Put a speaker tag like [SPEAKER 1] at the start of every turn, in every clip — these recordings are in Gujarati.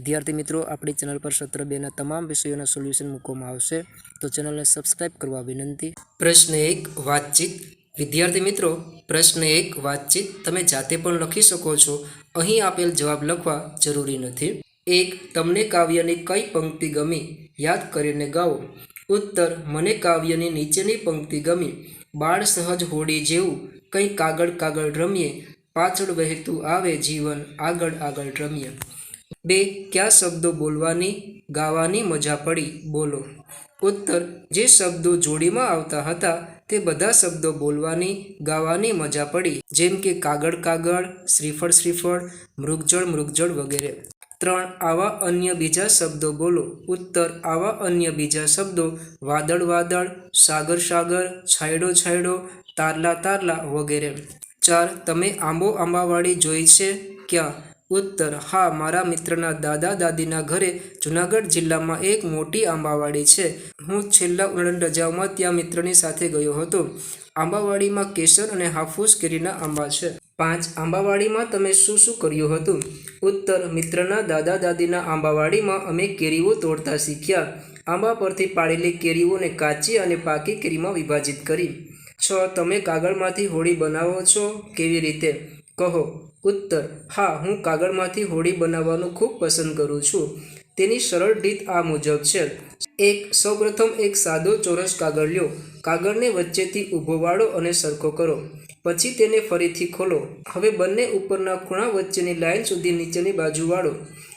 [SPEAKER 1] વિદ્યાર્થી મિત્રો, આપણી ચેનલ પર સત્ર બેના તમામ વિષયોના સોલ્યુશન મૂકવામાં આવશે. તો ચેનલને સબસ્ક્રાઇબ કરવા વિનંતી. પ્રશ્ન એક, વાતચીત. વિદ્યાર્થી મિત્રો, પ્રશ્ન એક, વાતચીત તમે જાતે પણ લખી શકો છો. અહીં આપેલ જવાબ લખવા જરૂરી નથી. એક, તમને કાવ્યની કઈ પંક્તિ ગમી? યાદ કરીને ગાઓ. ઉત્તર, મને કાવ્યની નીચેની પંક્તિ ગમી. બાળ સહજ હોડી જેવું, કંઈ કાગળ કાગળ રમીએ. પાછળ વહેતું આવે જીવન, આગળ આગળ રમીએ. બે, કયા શબ્દો બોલવાની, ગાવાની મજા પડી? બોલો. ઉત્તર, જે શબ્દો જોડીમાં આવતા હતા, તે બધા શબ્દો બોલવાની, ગાવાની મજા પડી. જેમ કે કાગળ કાગળ, શ્રીફળ શ્રીફળ, મૃગજળ મૃગજળ વગેરે. ત્રણ, આવા અન્ય બીજા શબ્દો બોલો. ઉત્તર, આવા અન્ય બીજા શબ્દો, વાદળ વાદળ, સાગર સાગર, છાંયડો છાંયડો, તારલા તારલા વગેરે. ચાર, તમે આંબો આંબાવાળી જોઈ છે? ક્યાં? ઉત્તર, હા, મારા મિત્રના દાદા દાદીના ઘરે જુનાગઢ જિલ્લામાં એક મોટી આંબાવાડી છે. હું છેલ્લા ઉનાળાની રજાઓમાં ત્યાં મિત્રની સાથે ગયો હતો. આંબાવાડીમાં કેસર અને હાફૂસ કેરીના આંબા છે. પાંચ, આંબાવાડીમાં તમે શું શું કર્યું હતું? ઉત્તર, મિત્રના દાદા દાદીના આંબાવાડીમાં અમે કેરીઓ તોડતા શીખ્યા. આંબા પરથી પાડેલી કેરીઓને કાચી અને પાકી કેરીમાં વિભાજિત કરી. છ, તમે કાગળમાંથી હોળી બનાવો છો? કેવી રીતે? કહો. ઉત્તર, હા, હું કાગળમાંથી હોળી બનાવવાનું ખૂબ પસંદ કરું છું. તેની સરળ રીત આ મુજબ છે. એક, સૌપ્રથમ એક સાદો ચોરસ કાગળ લ્યો કાગળને વચ્ચેથી ઊભો વાળો અને સરખો કરો. પછી તેને ફરીથી ખોલો. હવે બંને ઉપરના ખૂણા વચ્ચેની લાઇન સુધી નીચેની બાજુ વાળો.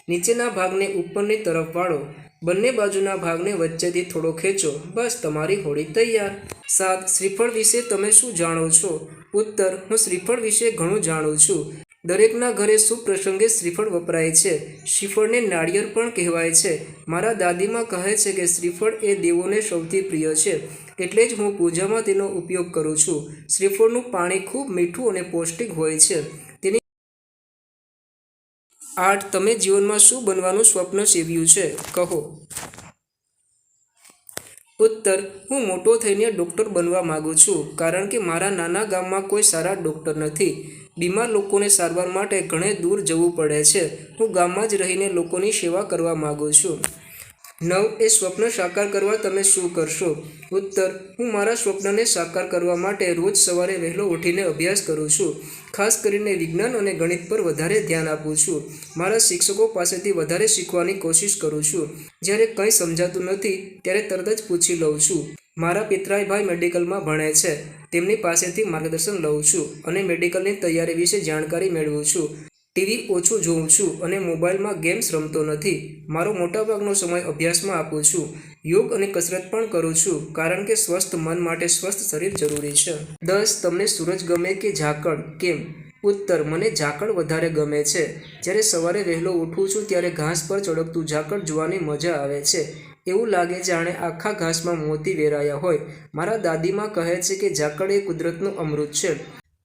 [SPEAKER 1] નીચેના ભાગને ઉપરની તરફ વાળો. બંને બાજુના ભાગને વચ્ચેથી થોડો ખેંચો. બસ, તમારી હોળી તૈયાર. સાત, શ્રીફળ વિશે તમે શું જાણો છો? ઉત્તર, હું શ્રીફળ વિશે ઘણું જાણું છું. દરેકના ઘરે શુભ શ્રીફળ વપરાય છે. શ્રીફળને નાળિયેર પણ કહેવાય છે. મારા દાદીમાં કહે છે કે શ્રીફળ એ દેવોને સૌથી પ્રિય છે. એટલે જ હું પૂજામાં તેનો ઉપયોગ કરું છું. શ્રીફળનું પાણી ખૂબ મીઠું અને પૌષ્ટિક હોય છે. તેની આઠ તમે જીવનમાં શું બનવાનું સ્વપ્ન સેવ્યું છે? કહો. ઉત્તર, હું મોટો થઈને ડૉક્ટર બનવા માગું છું. કારણ કે મારા નાના ગામમાં કોઈ સારા ડૉક્ટર નથી. બીમાર લોકોને સારવાર માટે ઘણે દૂર જવું પડે છે. હું ગામમાં જ રહીને લોકોની સેવા કરવા માગું છું. નવ એ સ્વપ્ન સાકાર કરવા તમે શું કરશો? ઉત્તર, હું મારા સ્વપ્નને સાકાર કરવા માટે રોજ સવારે વહેલો ઉઠીને અભ્યાસ કરું છું. ખાસ કરીને વિજ્ઞાન અને ગણિત પર વધારે ધ્યાન આપું છું. મારા શિક્ષકો પાસેથી વધારે શીખવાની કોશિશ કરું છું. જ્યારે કંઈ સમજાતું નથી, ત્યારે તરત જ પૂછી લઉં છું. મારા પિતરાઈ ભાઈ મેડિકલમાં ભણે છે. તેમની પાસેથી માર્ગદર્શન લઉં છું અને મેડિકલની તૈયારી વિશે જાણકારી મેળવું છું. ટીવી ઓછું જોઉં છું અને મોબાઈલમાં ગેમ્સ રમતો નથી. મારો મોટાભાગનો સમય અભ્યાસમાં આપું છું. યોગ અને કસરત પણ કરું છું, કારણ કે સ્વસ્થ મન માટે સ્વસ્થ શરીર જરૂરી છે. દસ, તમને સૂરજ ગમે કે ઝાકળ? કેમ? ઉત્તર, મને ઝાકળ વધારે ગમે છે. જ્યારે સવારે વહેલો ઉઠું છું, ત્યારે ઘાસ પર ચડકતું ઝાકળ જોવાની મજા આવે છે. એવું લાગે જાણે આખા ઘાસમાં મોતી વેરાયા હોય. મારા દાદીમાં કહે છે કે ઝાકળ એ કુદરતનું અમૃત છે.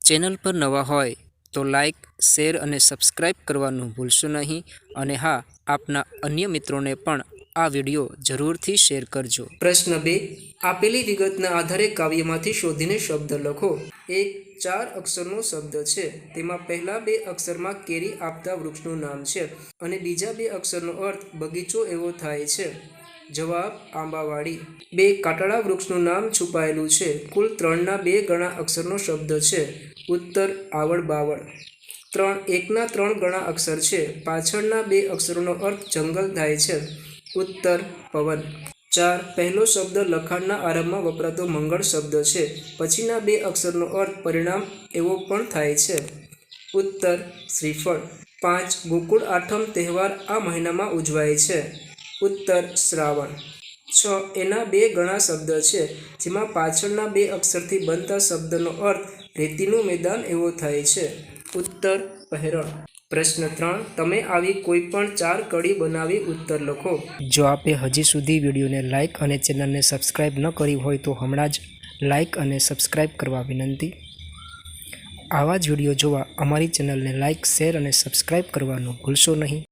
[SPEAKER 1] ચેનલ પર નવા હોય તો લાઇક શેર અને સબસ્ક્રાઈબ કરવાનું ભૂલશો નહીં. અને હા આપના અન્ય મિત્રોને પણ આ વીડિયો જરૂરથી શેર કરજો. પ્રશ્ન બે આપેલી વિગતના આધારે કાવ્યમાંથી શોધીને શબ્દ લખો. એક ચાર અક્ષરનો શબ્દ છે. તેમાં પહેલા બે અક્ષરમાં કેરી આપતા વૃક્ષનું નામ છે અને બીજા બે અક્ષરનો અર્થ બગીચો એવો થાય છે. જવાબ આંબાવાડી. બે કાટડા વૃક્ષનું નામ છુપાયેલું છે. કુલ ત્રણના બે ગણા અક્ષરનો શબ્દ છે. ઉત્તર આવડ બાવળ ત્રણ, એકના ત્રણ ગણા અક્ષર છે. પાછળના બે અક્ષરોનો અર્થ જંગલ થાય છે. ઉત્તર પવન. ચાર, પહેલો શબ્દ લખાણના આરંભમાં વપરાતો મંગળ શબ્દ છે. પછીના બે અક્ષરનો અર્થ પરિણામ એવો પણ થાય છે. ઉત્તર શ્રીફળ. પાંચ, ગોકુળ આઠમ તહેવાર આ મહિનામાં ઉજવાય છે. ઉત્તર શ્રાવણ. છ એના બે ગણા શબ્દ છે, જેમાં પાછળના બે અક્ષરથી બનતા શબ્દનો અર્થ રેતીનું મેદાન એવો થાય છે. ઉત્તર પહેરણ. પ્રશ્ન ત્રણ, તમે આવી કોઈ પણ ચાર કડી બનાવી ઉત્તર લખો. જો આપે હજી સુધી વિડીયોને લાઇક અને ચેનલને સબસ્ક્રાઈબ ન કરી હોય તો હમણાં જ લાઇક અને સબસ્ક્રાઈબ કરવા વિનંતી. આવા જ વીડિયો જોવા અમારી ચેનલને લાઇક શેર અને સબસ્ક્રાઈબ કરવાનું ભૂલશો નહીં.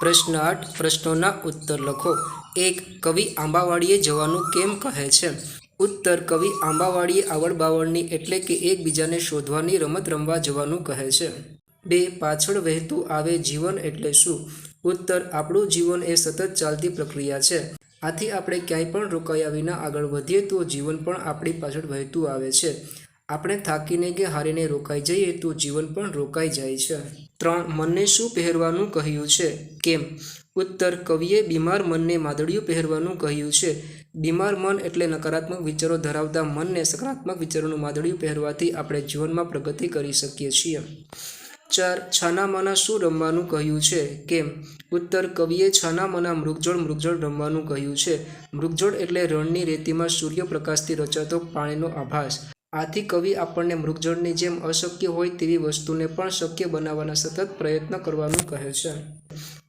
[SPEAKER 1] પ્રશ્ન આઠ, પ્રશ્નોના ઉત્તર લખો. એક, કવિ આંબાવાડીએ જવાનું કેમ કહે છે? ઉત્તર, કવિ આંબાવાડીએ આવડ બાવળની એટલે કે એકબીજાને શોધવાની રમત રમવા જવાનું કહે છે. બે, પાછળ વહેતું આવે જીવન એટલે શું? ઉત્તર, આપણું જીવન એ સતત ચાલતી પ્રક્રિયા છે. આથી આપણે ક્યાંય પણ રોકાયા વિના આગળ વધીએ તો જીવન પણ આપણી પાછળ વહેતું આવે છે. આપણે થાકીને કે હારીને રોકાઈ જઈએ તો જીવન પણ રોકાઈ જાય છે. ત્રણ, મનને શું પહેરવાનું કહ્યું છે? કેમ? ઉત્તર, કવિએ બીમાર મનને માદળિયું પહેરવાનું કહ્યું છે. બીમાર મન એટલે નકારાત્મક વિચારો ધરાવતા મનને સકારાત્મક વિચારોનું માદળિયું પહેરવાથી આપણે જીવનમાં પ્રગતિ કરી શકીએ છીએ. ચાર, છાનામાના શું રમવાનું કહ્યું છે? કેમ? ઉત્તર, કવિએ છાનામાના મૃગજળ મૃગજળ રમવાનું કહ્યું છે. મૃગજળ એટલે રણની રેતીમાં સૂર્યપ્રકાશથી રચાતો પાણીનો આભાસ. આથી કવિ આપણને મૃગજળની જેમ અશક્ય હોય તેવી વસ્તુને પણ શક્ય બનાવવાના સતત પ્રયત્ન કરવાનું કહે છે.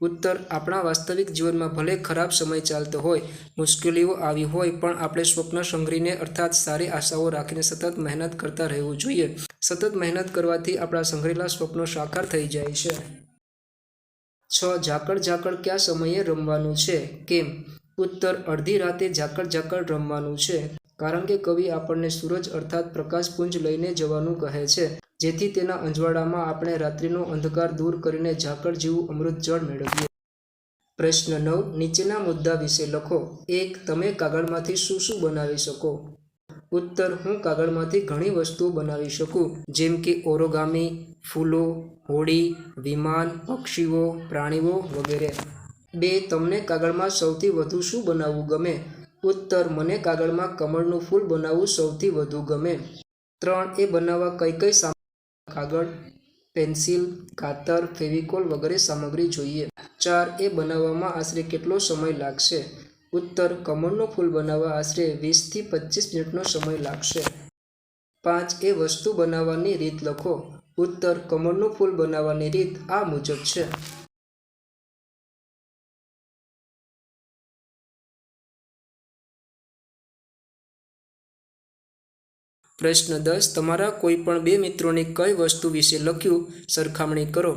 [SPEAKER 1] ઉત્તર, આપણા વાસ્તવિક જીવનમાં ભલે ખરાબ સમય ચાલતો હોય, મુશ્કેલીઓ આવી હોય, પણ આપણે સ્વપ્ન સંઘરીને અર્થાત સારી આશાઓ રાખીને સતત મહેનત કરતા રહેવું જોઈએ. સતત મહેનત કરવાથી આપણા સંઘરેલા સ્વપ્નો સાકાર થઈ જાય છે. છ, ઝાકળ ઝાકળ કયા સમયે રમવાનું છે? કેમ? ઉત્તર, અડધી રાતે ઝાકળ ઝાકળ રમવાનું છે. કારણ કે કવિ આપણને સૂરજ અર્થાત પ્રકાશપુંજ લઈને જવાનું કહે છે, જેથી તેના અંજવાળામાં આપણે રાત્રિનો અંધકાર દૂર કરીને ઝાકળ જેવું અમૃત જળ મેળવીએ. પ્રશ્ન નવ, નીચેના મુદ્દા વિશે લખો. એક, તમે કાગળમાંથી શું શું બનાવી શકો? ઉત્તર, હું કાગળમાંથી ઘણી વસ્તુઓ બનાવી શકું, જેમ કે ઓરોગામી, ફૂલો, હોડી, વિમાન, પક્ષીઓ, પ્રાણીઓ વગેરે. બે, તમને કાગળમાં સૌથી વધુ શું બનાવવું ગમે? ઉત્તર, મને કાગળમાં કમળનું ફૂલ બનાવવું સૌથી વધુ ગમે. ત્રણ, એ બનાવવા કઈ કઈ સામગ્રી કાગળ, પેન્સિલ, કાતર, ફેવિકોલ વગેરે સામગ્રી જોઈએ. ચાર, એ બનાવવામાં આશરે કેટલો સમય લાગશે? ઉત્તર, કમળનું ફૂલ બનાવવા આશરે વીસથી પચીસ મિનિટનો સમય લાગશે. પાંચ, એ વસ્તુ બનાવવાની રીત લખો. ઉત્તર, કમળનું ફૂલ બનાવવાની રીત આ મુજબ છે. પ્રશ્ન દસ તમારા કોઈ પણ બે મિત્રોની કઈ વસ્તુ વિશે લખ્યું સરખામણી કરો.